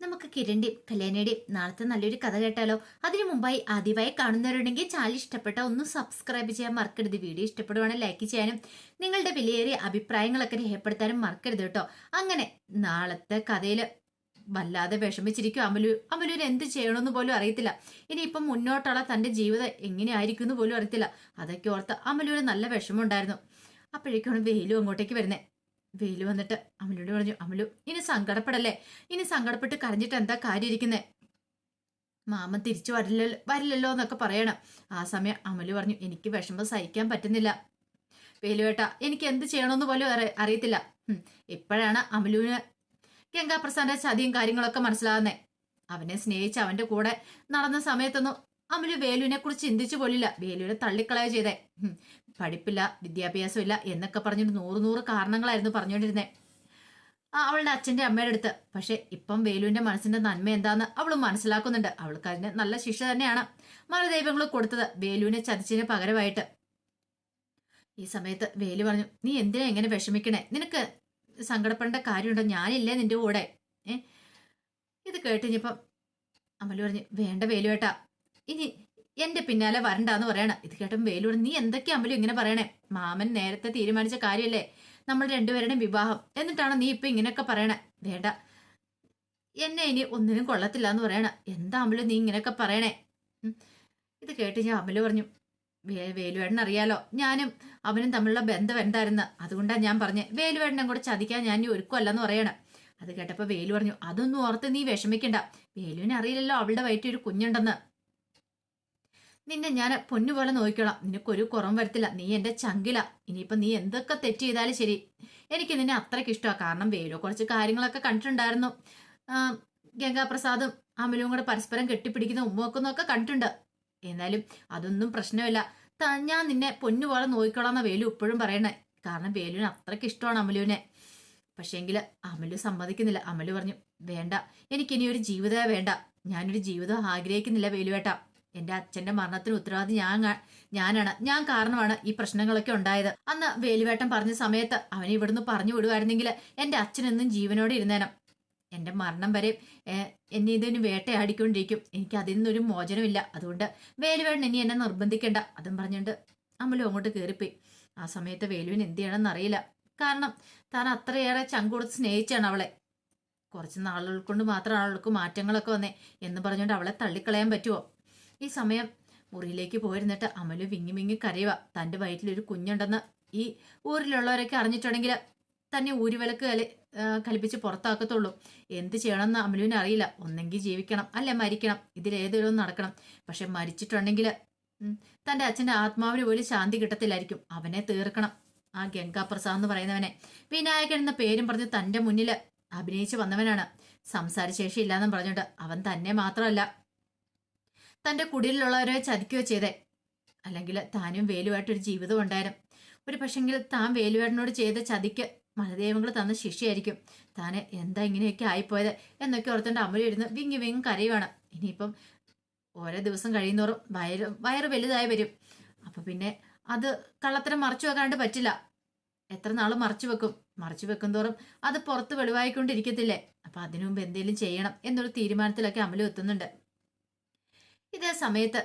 നമുക്ക് കിരണിന്റെയും കല്യാണിയുടെയും നാളത്തെ നല്ലൊരു കഥ കേട്ടാലോ? അതിനു മുമ്പായി ആദ്യമായി കാണുന്നവരുണ്ടെങ്കിൽ ചാനൽ ഇഷ്ടപ്പെട്ട ഒന്ന് സബ്സ്ക്രൈബ് ചെയ്യാൻ മറക്കരുത്. വീഡിയോ ഇഷ്ടപ്പെടുവാണെങ്കിൽ ലൈക്ക് ചെയ്യാനും നിങ്ങളുടെ വിലയേറിയ അഭിപ്രായങ്ങളൊക്കെ രേഖപ്പെടുത്താനും മറക്കരുത് കേട്ടോ. അങ്ങനെ നാളത്തെ കഥയിൽ വല്ലാതെ വിഷമിച്ചിരിക്കും അമലു. അമലൂർ എന്ത് ചെയ്യണമെന്ന് പോലും അറിയത്തില്ല. ഇനിയിപ്പം മുന്നോട്ടുള്ള തന്റെ ജീവിതം എങ്ങനെയായിരിക്കും എന്ന് പോലും അറിയത്തില്ല. അതൊക്കെ ഓർത്ത് അമലൂർ നല്ല വിഷമമുണ്ടായിരുന്നു. അപ്പോഴേക്കാണ് വെയിലും അങ്ങോട്ടേക്ക് വരുന്നത് വെയിൽ വന്നിട്ട് അമലോട് പറഞ്ഞു അമലു ഇനി സങ്കടപ്പെടല്ലേ? ഇനി സങ്കടപ്പെട്ട് കരഞ്ഞിട്ട് എന്താ കാര്യം ഇരിക്കുന്നേ മാമൻ തിരിച്ചു വരില്ലല്ലോ വരില്ലല്ലോ എന്നൊക്കെ പറയണം. ആ സമയം അമലു പറഞ്ഞു എനിക്ക് വിഷമം സഹിക്കാൻ പറ്റുന്നില്ല. വേലുവേട്ട എനിക്ക് എന്ത് ചെയ്യണമെന്ന് പോലും അറി- അറിയത്തില്ല. ഇപ്പോഴാണ് അമലുവിന് ഗംഗാപ്രസാദിന്റെ ചതിയും കാര്യങ്ങളൊക്കെ മനസ്സിലാകുന്നേ. അവനെ സ്നേഹിച്ച് അവന്റെ കൂടെ നടന്ന സമയത്തൊന്നും അമലു വേലുവിനെ കുറിച്ച് ചിന്തിച്ചു പോലില്ല. വേലുവിനെ തള്ളിക്കളയോ ചെയ്തേ. പഠിപ്പില്ല വിദ്യാഭ്യാസമില്ല എന്നൊക്കെ പറഞ്ഞിട്ട് നൂറ് നൂറ് കാരണങ്ങളായിരുന്നു പറഞ്ഞുകൊണ്ടിരുന്നത് അവളുടെ അച്ഛന്റെ അമ്മയുടെ അടുത്ത്. പക്ഷേ ഇപ്പം വേലുവിന്റെ മനസ്സിന്റെ നന്മ എന്താന്ന് അവൾ മനസ്സിലാക്കുന്നുണ്ട്. അവൾക്ക് അതിന് നല്ല ശിക്ഷ തന്നെയാണ് മലദൈവങ്ങൾ കൊടുത്തത് വേലുവിനെ ചതിച്ചതിന് പകരമായിട്ട്. ഈ സമയത്ത് വേലു പറഞ്ഞു നീ എന്തിനാ എങ്ങനെ വിഷമിക്കണേ? നിനക്ക് സങ്കടപ്പെടേണ്ട കാര്യമുണ്ടോ? ഞാനില്ലേ നിന്റെ കൂടെ? ഏ? ഇത് കേട്ടിഞ്ഞപ്പം അമൽ പറഞ്ഞു വേണ്ട വേലുവേട്ടാ. ഇനി എന്റെ പിന്നാലെ വരണ്ടാന്ന് പറയണ. ഇത് കേട്ടപ്പോൾ വേലു പറഞ്ഞു നീ എന്തൊക്കെ അമ്പലം ഇങ്ങനെ പറയണേ? മാമൻ നേരത്തെ തീരുമാനിച്ച കാര്യമല്ലേ നമ്മൾ രണ്ടുപേരുടെയും വിവാഹം. എന്നിട്ടാണ് നീ ഇപ്പൊ ഇങ്ങനെയൊക്കെ പറയണേ? വേണ്ട. എന്നെ ഇനി ഒന്നിനും കൊള്ളത്തില്ല എന്ന് പറയണ. എന്താ അമ്പലം നീ ഇങ്ങനെയൊക്കെ പറയണേ? ഇത് കേട്ട് ഞാൻ അമൽ പറഞ്ഞു വേലുവേടൻ അറിയാലോ ഞാനും അവനും തമ്മിലുള്ള ബന്ധം എന്തായിരുന്നു? അതുകൊണ്ടാണ് ഞാൻ പറഞ്ഞത് വേലുവേടനെ കൂടെ ചതിക്കാൻ ഞാൻ ഒരുക്കുമല്ലെന്ന് പറയണം. അത് കേട്ടപ്പോൾ വേലു പറഞ്ഞു അതൊന്നും ഓർത്ത് നീ വിഷമിക്കണ്ട. വേലുവിനെ അറിയില്ലല്ലോ അവളുടെ വയറ്റിൽ ഒരു കുഞ്ഞുണ്ടെന്ന്. നിന്നെ ഞാൻ പൊന്നുപോലെ നോക്കിക്കോളാം. നിനക്കൊരു കുറവും വരത്തില്ല. നീ എന്റെ ചങ്കില. ഇനിയിപ്പൊ നീ എന്തൊക്കെ തെറ്റ് ചെയ്താലും ശരി. എനിക്ക് നിന്നെ അത്രയ്ക്ക് ഇഷ്ടമാണ് കാരണം വേലു കുറച്ച് കാര്യങ്ങളൊക്കെ കണ്ടിട്ടുണ്ടായിരുന്നു. ഗംഗാപ്രസാദും അമലും കൂടെ പരസ്പരം കെട്ടിപ്പിടിക്കുന്ന ഉമ്മവെക്കുന്നൊക്കെ കണ്ടിട്ടുണ്ട്. എന്നാലും അതൊന്നും പ്രശ്നമില്ല. ഞാൻ നിന്നെ പൊന്നുപോലെ നോക്കിക്കോളാം എന്ന വേലു ഇപ്പോഴും പറയണേ. കാരണം വേലുവിന് അത്രയ്ക്ക് ഇഷ്ടമാണ് അമലുവിനെ. പക്ഷേങ്കിൽ അമലു സമ്മതിക്കുന്നില്ല. അമലു പറഞ്ഞു വേണ്ട. എനിക്കിനി ഒരു ജീവിതമേ വേണ്ട. ഞാനൊരു ജീവിതം ആഗ്രഹിക്കുന്നില്ല വേലുവേട്ട. എന്റെ അച്ഛന്റെ മരണത്തിന് ഉത്തരവാദി ഞാൻ ഞാനാണ്. ഞാൻ കാരണമാണ് ഈ പ്രശ്നങ്ങളൊക്കെ ഉണ്ടായത്. അന്ന് വേലുവേട്ടൻ പറഞ്ഞ സമയത്ത് അവനെ ഇവിടുന്ന് പറഞ്ഞു വിടുമായിരുന്നെങ്കിൽ എന്റെ അച്ഛനെന്നും ജീവനോടെ ഇരുന്നേനം. എന്റെ മരണം വരെ എന്നെ ഇതിന് വേട്ടയാടിക്കൊണ്ടിരിക്കും. എനിക്ക് അതിൽ നിന്നൊരു മോചനമില്ല. അതുകൊണ്ട് വേലുവേട്ടൻ ഇനി എന്നെ നിർബന്ധിക്കേണ്ട. അതും പറഞ്ഞുകൊണ്ട് അമലു അങ്ങോട്ട് കയറിപ്പോയി ആ സമയത്ത് വേലുവിന് എന്ത് ചെയ്യണമെന്ന് അറിയില്ല. കാരണം താൻ അത്രയേറെ ചങ്കൊടുത്ത് സ്നേഹിച്ചാണ് അവളെ. കുറച്ച് നാളുകൾ കൊണ്ട് മാത്രം ആളുകൾക്ക് മാറ്റങ്ങളൊക്കെ വന്നേ എന്ന് പറഞ്ഞുകൊണ്ട് അവളെ തള്ളിക്കളയാൻ പറ്റുമോ ഈ സമയം മുറിയിലേക്ക് പോയിരുന്നിട്ട് അമലു വിങ്ങി വിങ്ങി കരയുക. തന്റെ വയറ്റിലൊരു കുഞ്ഞുണ്ടെന്ന് ഈ ഊരിലുള്ളവരൊക്കെ അറിഞ്ഞിട്ടുണ്ടെങ്കിൽ തന്നെ ഊരുവിലക്ക് കലി കലിപ്പിച്ച് പുറത്താക്കത്തുള്ളൂ. എന്ത് ചെയ്യണമെന്ന് അമലുവിന് അറിയില്ല. ഒന്നെങ്കിൽ ജീവിക്കണം അല്ലെ മരിക്കണം. ഇതിലേതൊരു നടക്കണം. പക്ഷെ മരിച്ചിട്ടുണ്ടെങ്കിൽ തന്റെ തന്റെ അച്ഛന്റെ ആത്മാവിന് പോലും ശാന്തി കിട്ടത്തില്ലായിരിക്കും. അവനെ തീർക്കണം. ആ ഗംഗാപ്രസാദ് എന്ന് പറയുന്നവനെ. വിനായകൻ എന്ന പേരും പറഞ്ഞ് തന്റെ മുന്നിൽ അഭിനയിച്ച് വന്നവനാണ്. സംസാരശേഷി ഇല്ലാന്നും പറഞ്ഞിട്ട് അവൻ തന്നെ മാത്രമല്ല തന്റെ കുടിയിലുള്ളവരെ ചതിക്കുകയോ ചെയ്തേ. അല്ലെങ്കിൽ താനും വേലുവായിട്ടൊരു ജീവിതം ഉണ്ടായിരുന്നു ഒരു പക്ഷെങ്കിൽ താൻ വേലുവേട്ടനോട് ചെയ്ത ചതിക്ക് മലദൈവങ്ങൾ തന്ന ശിക്ഷയായിരിക്കും. താന് എന്താ ഇങ്ങനെയൊക്കെ ആയിപ്പോയത് എന്നൊക്കെ ഓർത്തുകൊണ്ട് അമ്മ ഇരുന്ന് വിങ്ങി വിങ്ങി കരയുവാണ്. ഇനിയിപ്പം ഓരോ ദിവസം കഴിയുന്നോറും വയറ് വയറ് വലുതായി വരും. അപ്പൊ പിന്നെ അത് കള്ളത്തരം മറച്ചു വെക്കാണ്ട് പറ്റില്ല. എത്ര നാൾ മറച്ചു വെക്കും. മറച്ചു വെക്കും തോറും അത് പുറത്ത് വെളിവായിക്കൊണ്ടിരിക്കത്തില്ലേ? അപ്പൊ അതിനു മുമ്പ് എന്തെങ്കിലും ചെയ്യണം എന്നൊരു തീരുമാനത്തിലൊക്കെ അമലും എത്തുന്നുണ്ട്. ഇതേ സമയത്ത്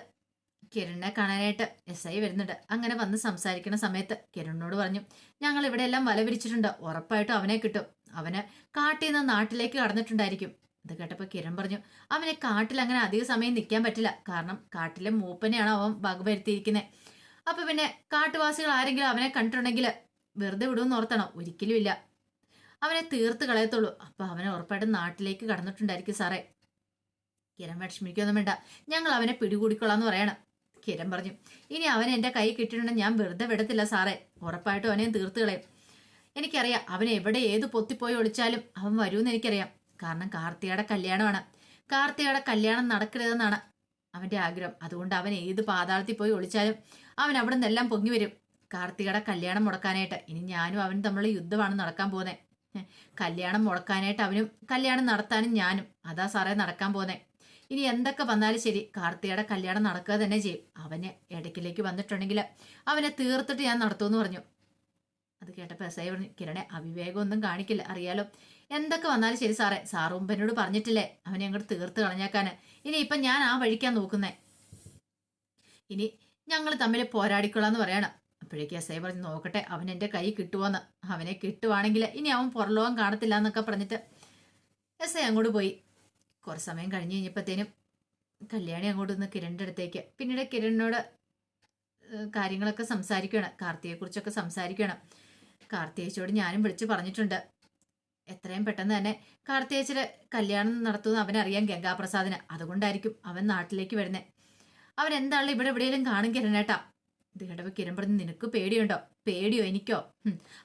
കിരണിനെ കാണാനായിട്ട് എസ് ഐ വരുന്നുണ്ട്. അങ്ങനെ വന്ന് സംസാരിക്കുന്ന സമയത്ത് കിരണിനോട് പറഞ്ഞു ഞങ്ങൾ ഇവിടെ എല്ലാം വല വിരിച്ചിട്ടുണ്ട്. ഉറപ്പായിട്ടും അവനെ കിട്ടും. അവന് കാട്ടിൽ നിന്ന് നാട്ടിലേക്ക് കടന്നിട്ടുണ്ടായിരിക്കും. ഇത് കേട്ടപ്പോൾ കിരൺ പറഞ്ഞു അവനെ കാട്ടിൽ അങ്ങനെ അധിക സമയം നിൽക്കാൻ പറ്റില്ല. കാരണം കാട്ടിലെ മൂപ്പനെയാണ് അവൻ വകവരുത്തിയിരിക്കുന്നത് അപ്പൊ പിന്നെ കാട്ടുവാസികൾ ആരെങ്കിലും അവനെ കണ്ടിട്ടുണ്ടെങ്കിൽ വെറുതെ വിടുമെന്ന് ഓർത്തണം. ഒരിക്കലും ഇല്ല. അവനെ തീർത്ത് കളയത്തുള്ളൂ. അപ്പൊ അവനെ ഉറപ്പായിട്ടും നാട്ടിലേക്ക് കടന്നിട്ടുണ്ടായിരിക്കും സാറേ. കിരൺ വിഷമിക്കൊന്നും വേണ്ട. ഞങ്ങൾ അവനെ പിടികൂടിക്കൊള്ളാന്ന് പറയണം. കിരൺ പറഞ്ഞു ഇനി അവൻ എന്റെ കൈ കിട്ടിയിട്ടുണ്ടെങ്കിൽ ഞാൻ വെറുതെ വിടത്തില്ല സാറേ. ഉറപ്പായിട്ടും അവനെ തീർത്ത് കളയും. എനിക്കറിയാം അവൻ എവിടെ ഏത് പൊത്തിപ്പോയി ഒളിച്ചാലും അവൻ വരുമെന്ന് എനിക്കറിയാം. കാരണം കാർത്തികയുടെ കല്യാണമാണ്. കാർത്തികയുടെ കല്യാണം നടക്കരുതെന്നാണ് അവന്റെ ആഗ്രഹം. അതുകൊണ്ട് അവൻ ഏത് പാതാളത്തിൽ പോയി ഒളിച്ചാലും അവൻ അവിടെ നിന്നെല്ലാം പൊങ്ങി വരും. കാർത്തികയുടെ കല്യാണം മുടക്കാനായിട്ട്. ഇനി ഞാനും അവൻ തമ്മിലുള്ള യുദ്ധമാണ് നടക്കാൻ പോകുന്നത്. കല്യാണം മുടക്കാനായിട്ട് അവനും കല്യാണം നടത്താനും ഞാനും. അതാ സാറേ നടക്കാൻ പോകുന്നത്. ഇനി എന്തൊക്കെ വന്നാലും ശരി കാർത്തികയുടെ കല്യാണം നടക്കുക തന്നെ ചെയ്യും. അവന് ഇടയ്ക്കിലേക്ക് വന്നിട്ടുണ്ടെങ്കിൽ അവനെ തീർത്തിട്ട് ഞാൻ നടത്തുമെന്ന് പറഞ്ഞു. അത് കേട്ടപ്പോൾ എസ് ഐ പറഞ്ഞു കിരണെ അവിവേകമൊന്നും കാണിക്കില്ല അറിയാലോ. എന്തൊക്കെ വന്നാലും ശരി സാറേ. സാറുമ്പനോട് പറഞ്ഞിട്ടില്ലേ അവനെ അങ്ങോട്ട് തീർത്ത് കളഞ്ഞേക്കാൻ. ഇനി ഇപ്പം ഞാൻ ആ വഴിക്കാൻ നോക്കുന്നേ. ഇനി ഞങ്ങൾ തമ്മിൽ പോരാടിക്കൊള്ളാന്ന് പറയണം. അപ്പോഴേക്ക് എസ് ഐ പറഞ്ഞ് നോക്കട്ടെ അവൻ എന്റെ കൈ കിട്ടുമോന്ന് അവനെ കിട്ടുവാണെങ്കിൽ ഇനി അവൻ പുറലോകം കാണത്തില്ല എന്നൊക്കെ പറഞ്ഞിട്ട് എസ് ഐ അങ്ങോട്ട് പോയി. കുറച്ച് സമയം കഴിഞ്ഞ് കഴിഞ്ഞപ്പോഴത്തേനും കല്യാണി അങ്ങോട്ട് നിന്ന് കിരണിന്റെ അടുത്തേക്ക് പിന്നീട് കിരണിനോട് കാര്യങ്ങളൊക്കെ സംസാരിക്കുകയാണ്. കാർത്തിയെക്കുറിച്ചൊക്കെ സംസാരിക്കണം കാർത്തിയേച്ചിയോട് ഞാനും വിളിച്ചു പറഞ്ഞിട്ടുണ്ട്. എത്രയും പെട്ടെന്ന് തന്നെ കാർത്തിയേച്ചിയുടെ കല്യാണം നടത്തുമെന്ന് അവനറിയാം ഗംഗാപ്രസാദിന്. അതുകൊണ്ടായിരിക്കും അവൻ നാട്ടിലേക്ക് വരുന്നത് അവൻ എന്താണല്ലോ ഇവിടെ എവിടെയെങ്കിലും കാണും കിരണേട്ടാ. ദേടവ് കിരൺ പറഞ്ഞ് നിനക്ക് പേടിയുണ്ടോ? പേടിയോ എനിക്കോ?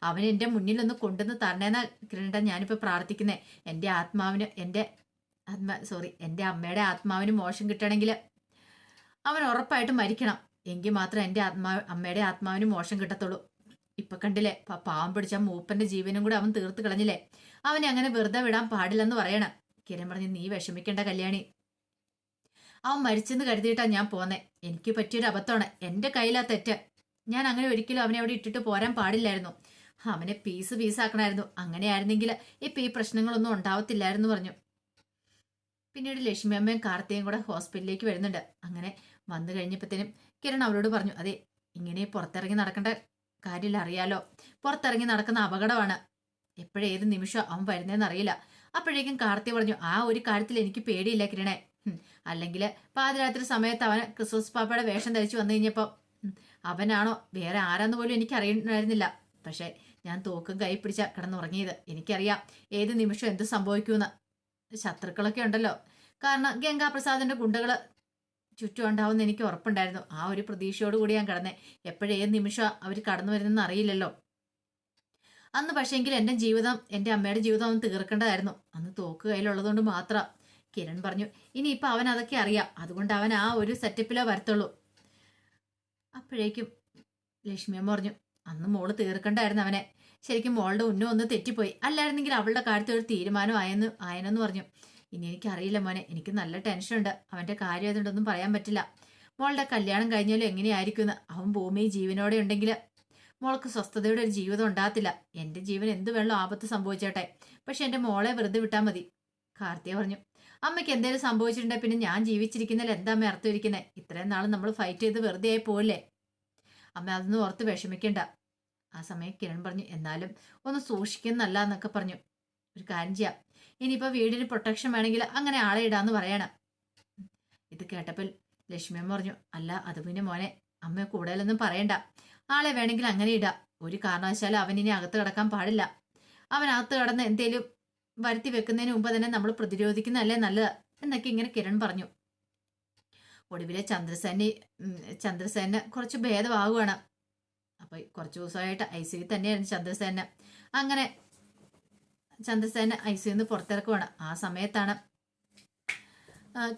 അവൻ എന്റെ മുന്നിൽ ഒന്ന് കൊണ്ടുവന്ന് തരണേന്നാ കിരണേട്ടാ ഞാനിപ്പോൾ പ്രാർത്ഥിക്കുന്നേ. എന്റെ ആത്മാവിന് എന്റെ ആത്മാ സോറി എന്റെ അമ്മയുടെ ആത്മാവിന് മോശം കിട്ടണമെങ്കിൽ അവൻ ഉറപ്പായിട്ട് മരിക്കണം. എങ്കിൽ മാത്രം എന്റെ ആത്മാ അമ്മയുടെ ആത്മാവിന് മോശം കിട്ടത്തുള്ളൂ. ഇപ്പൊ കണ്ടില്ലേ പാവം പിടിച്ച മൂപ്പന്റെ ജീവനും കൂടെ അവൻ തീർത്ത് കളഞ്ഞില്ലേ? അവനെ അങ്ങനെ വെറുതെ വിടാൻ പാടില്ലെന്ന് പറയണം. കിരൺ പറഞ്ഞു നീ വിഷമിക്കേണ്ട കല്യാണി. അവൻ മരിച്ചെന്ന് കരുതിയിട്ടാ ഞാൻ പോന്നെ. എനിക്ക് പറ്റിയൊരു അബദ്ധമാണ്. എന്റെ കയ്യിലാ തെറ്റ്. ഞാൻ അങ്ങനെ ഒരിക്കലും അവനെ അവിടെ ഇട്ടിട്ട് പോരാൻ പാടില്ലായിരുന്നു. അവനെ പീസ് പീസാക്കണമായിരുന്നു അങ്ങനെയായിരുന്നെങ്കിൽ ഇപ്പൊ ഈ പ്രശ്നങ്ങളൊന്നും ഉണ്ടാവത്തില്ലായിരുന്നു പറഞ്ഞു. പിന്നീട് ലക്ഷ്മി അമ്മയും കാർത്തിയും കൂടെ ഹോസ്പിറ്റലിലേക്ക് വരുന്നുണ്ട്. അങ്ങനെ വന്നു കഴിഞ്ഞപ്പോഴത്തേനും കിരൺ അവരോട് പറഞ്ഞു അതെ ഇങ്ങനെ പുറത്തിറങ്ങി നടക്കേണ്ട കാര്യമില്ല അറിയാലോ. പുറത്തിറങ്ങി നടക്കുന്ന അപകടമാണ്. എപ്പോഴേത് നിമിഷം അവൻ വരുന്നതെന്ന് അറിയില്ല. അപ്പോഴേക്കും കാർത്തി പറഞ്ഞു ആ ഒരു കാര്യത്തിൽ എനിക്ക് പേടിയില്ല കിരണേ. അല്ലെങ്കിൽ പാതിരാത്രി സമയത്ത് അവൻ ക്രിസ്മസ് പാപ്പയുടെ വേഷം ധരിച്ചു വന്നു കഴിഞ്ഞപ്പോൾ അവനാണോ വേറെ ആരാന്ന് പോലും എനിക്ക് അറിയണമായിരുന്നില്ല പക്ഷേ ഞാൻ തോക്കും കൈ പിടിച്ച കിടന്നുറങ്ങിയത്. എനിക്കറിയാം ഏത് നിമിഷം എന്ത് സംഭവിക്കുമെന്ന് ശത്രുക്കളൊക്കെ ഉണ്ടല്ലോ. കാരണം ഗംഗാപ്രസാദിന്റെ ഗുണ്ടകൾ ചുറ്റും ഉണ്ടാവുമെന്ന് എനിക്ക് ഉറപ്പുണ്ടായിരുന്നു. ആ ഒരു പ്രതീക്ഷയോടുകൂടി ഞാൻ കിടന്നേ. എപ്പോഴേത് നിമിഷം അവർ കടന്നു വരുന്നെന്ന് അറിയില്ലല്ലോ. അന്ന് പക്ഷേങ്കിൽ എന്റെ ജീവിതം എന്റെ അമ്മയുടെ ജീവിതം അവൻ തീർക്കേണ്ടതായിരുന്നു. അന്ന് തോക്ക് കയ്യിലുള്ളതുകൊണ്ട് മാത്രം. കിരൺ പറഞ്ഞു ഇനിയിപ്പോൾ അവൻ അതൊക്കെ അറിയാം. അതുകൊണ്ട് അവൻ ആ ഒരു സെറ്റപ്പിലേ വരത്തുള്ളൂ. അപ്പോഴേക്കും ലക്ഷ്മിയമ്മ പറഞ്ഞു അന്ന് മോൾ തീർക്കണ്ടായിരുന്നു അവനെ. ശരിക്കും മോളുടെ ഉന്നം ഒന്ന് തെറ്റിപ്പോയി. അല്ലായിരുന്നെങ്കിൽ അവളുടെ കാര്യത്തിൽ ഒരു തീരുമാനം ആയെന്ന് ആയെന്ന് പറഞ്ഞു. ഇനി എനിക്കറിയില്ല മോനെ. എനിക്ക് നല്ല ടെൻഷനുണ്ട്. അവന്റെ കാര്യം അതുകൊണ്ടൊന്നും പറയാൻ പറ്റില്ല. മോളുടെ കല്യാണം കഴിഞ്ഞാലും എങ്ങനെയായിരിക്കും അവൻ ഭൂമി ജീവനോടെ ഉണ്ടെങ്കിൽ മോൾക്ക് സ്വസ്ഥതയുടെ ഒരു ജീവിതം ഉണ്ടാകത്തില്ല. എന്റെ ജീവൻ എന്ത് വെള്ളം ആപത്ത് സംഭവിച്ചേട്ടെ. പക്ഷെ എന്റെ മോളെ വെറുതെ വിട്ടാൽ മതി. കാർത്തിയ പറഞ്ഞു. അമ്മയ്ക്ക് എന്തെങ്കിലും സംഭവിച്ചിട്ടുണ്ടെങ്കിൽ പിന്നെ ഞാൻ ജീവിച്ചിരിക്കുന്നതിൽ എന്താ അമ്മ അർത്ഥം ഇരിക്കുന്നത് ഇത്രയും നാൾ നമ്മൾ ഫൈറ്റ് ചെയ്ത് വെറുതെ ആയി പോയില്ലേ അമ്മ അതൊന്നും ഓർത്ത് വിഷമിക്കണ്ട. ആ സമയം കിരൺ പറഞ്ഞു എന്നാലും ഒന്ന് സൂക്ഷിക്കുന്നല്ല എന്നൊക്കെ പറഞ്ഞു. ഒരു കാര്യം ചെയ്യാം. ഇനിയിപ്പോൾ വീടിന് പ്രൊട്ടക്ഷൻ വേണമെങ്കിൽ അങ്ങനെ ആളെ ഇടാന്ന് പറയണം. ഇത് കേട്ടപ്പോൾ ലക്ഷ്മിയമ്മ പറഞ്ഞു അല്ല അത് പിന്നെ മോനെ അമ്മ കൂടുതലൊന്നും പറയണ്ട. ആളെ വേണമെങ്കിൽ അങ്ങനെ ഇടാം. ഒരു കാരണവശാലും അവൻ ഇനി അകത്ത് കിടക്കാൻ പാടില്ല. അവൻ അകത്ത് കിടന്ന് എന്തേലും വരുത്തി വെക്കുന്നതിന് മുമ്പ് തന്നെ നമ്മൾ പ്രതിരോധിക്കുന്നതല്ലേ നല്ലത് എന്നൊക്കെ ഇങ്ങനെ കിരൺ പറഞ്ഞു. ഒടുവിലെ ചന്ദ്രസേന ചന്ദ്രസേന കുറച്ച് ഭേദമാകുകയാണ് അപ്പൊ കുറച്ച് ദിവസമായിട്ട് ഐ സി തന്നെയായിരുന്നു ചന്ദ്രസേന. അങ്ങനെ ചന്ദ്രസേന ഐ നിന്ന് പുറത്തിറക്കുവാണ്. ആ സമയത്താണ്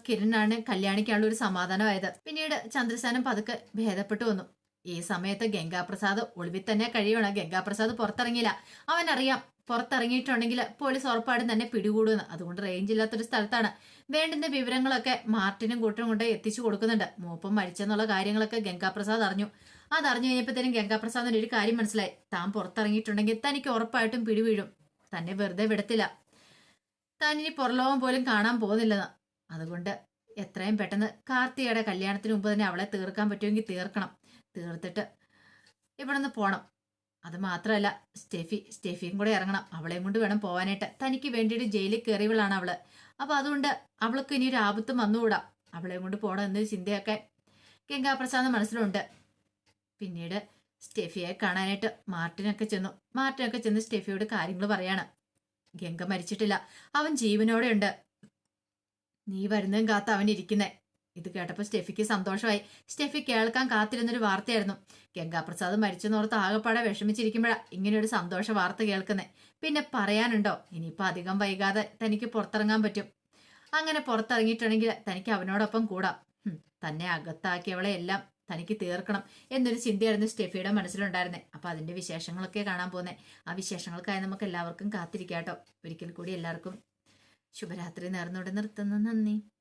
കിരണാണ് കല്യാണിക്കാനുള്ള ഒരു സമാധാനമായത്. പിന്നീട് ചന്ദ്രസേനൻ പതുക്കെ ഭേദപ്പെട്ടു വന്നു. ഈ സമയത്ത് ഗംഗാപ്രസാദ് ഒളിവിൽ തന്നെ കഴിയുവാണ്. ഗംഗാപ്രസാദ് പുറത്തിറങ്ങിയില്ല. അവനറിയാം പുറത്തിറങ്ങിയിട്ടുണ്ടെങ്കിൽ പോലീസ് ഉറപ്പാടും തന്നെ പിടികൂടുമെന്ന്. അതുകൊണ്ട് റേഞ്ച് ഇല്ലാത്തൊരു സ്ഥലത്താണ്. വേണ്ടുന്ന വിവരങ്ങളൊക്കെ മാർട്ടിനും കൂട്ടനും കൊണ്ട് എത്തിച്ചു കൊടുക്കുന്നുണ്ട്. മൂപ്പം മരിച്ചെന്നുള്ള കാര്യങ്ങളൊക്കെ ഗംഗാപ്രസാദ് അറിഞ്ഞു. അതറിഞ്ഞു കഴിഞ്ഞപ്പോഴത്തേനും ഗംഗാപ്രസാദിന് ഒരു കാര്യം മനസ്സിലായി. താൻ പുറത്തിറങ്ങിയിട്ടുണ്ടെങ്കിൽ തനിക്ക് ഉറപ്പായിട്ടും പിടിവീഴും. തന്നെ വെറുതെ വിടത്തില്ല. താൻ ഇനി പുറലോകം പോലും കാണാൻ പോകുന്നില്ലെന്ന്. അതുകൊണ്ട് എത്രയും പെട്ടെന്ന് കാർത്തികയുടെ കല്യാണത്തിന് മുമ്പ് തന്നെ അവളെ തീർക്കാൻ പറ്റുമെങ്കിൽ തീർക്കണം. തീർത്തിട്ട് ഇവിടെ നിന്ന് പോണം. അത് മാത്രമല്ല സ്റ്റെഫി സ്റ്റെഫിയും കൂടെ ഇറങ്ങണം. അവളെയും കൊണ്ട് വേണം പോവാനായിട്ട്. തനിക്ക് വേണ്ടിയിട്ട് ജയിലിൽ കയറിയവളാണ് അവൾ. അപ്പൊ അതുകൊണ്ട് അവൾക്ക് ഇനി ഒരു ആപത്തും വന്നുകൂടാ. അവളെയും കൊണ്ട് പോകണം എന്നൊരു ചിന്തയൊക്കെ ഗംഗാപ്രസാദ് മനസ്സിലുണ്ട്. പിന്നീട് സ്റ്റെഫിയെ കാണാനായിട്ട് മാർട്ടിനൊക്കെ ചെന്നു. മാർട്ടിനൊക്കെ ചെന്ന് സ്റ്റെഫിയോട് കാര്യങ്ങൾ പറയാണ്. ഗംഗ മരിച്ചിട്ടില്ല. അവൻ ജീവനോടെ ഉണ്ട് നീ വരുന്നതും കാത്ത അവൻ ഇരിക്കുന്നേ. ഇത് കേട്ടപ്പോൾ സ്റ്റെഫിക്ക് സന്തോഷമായി. സ്റ്റെഫി കേൾക്കാൻ കാത്തിരുന്നൊരു വാർത്തയായിരുന്നു. ഗംഗാപ്രസാദ് മരിച്ചെന്നോർത്ത് ആകെപ്പാടെ വിഷമിച്ചിരിക്കുമ്പോഴാണ് ഇങ്ങനെയൊരു സന്തോഷ വാർത്ത കേൾക്കുന്നത് പിന്നെ പറയാനുണ്ടോ? ഇനിയിപ്പോൾ അധികം വൈകാതെ തനിക്ക് പുറത്തിറങ്ങാൻ പറ്റും. അങ്ങനെ പുറത്തിറങ്ങിയിട്ടുണ്ടെങ്കിൽ തനിക്ക് അവനോടൊപ്പം കൂടാം. തന്നെ അകത്താക്കിയവളെ എല്ലാം തനിക്ക് തീർക്കണം എന്നൊരു ചിന്തയായിരുന്നു സ്റ്റെഫിയുടെ മനസ്സിലുണ്ടായിരുന്നത് അപ്പൊ അതിന്റെ വിശേഷങ്ങളൊക്കെ കാണാൻ പോകുന്നത് ആ വിശേഷങ്ങൾക്കായി നമുക്ക് എല്ലാവർക്കും കാത്തിരിക്കാട്ടോ. ഒരിക്കൽ കൂടി എല്ലാവർക്കും ശുഭരാത്രി നേർന്നോടെ നിർത്തുന്നു. നന്ദി.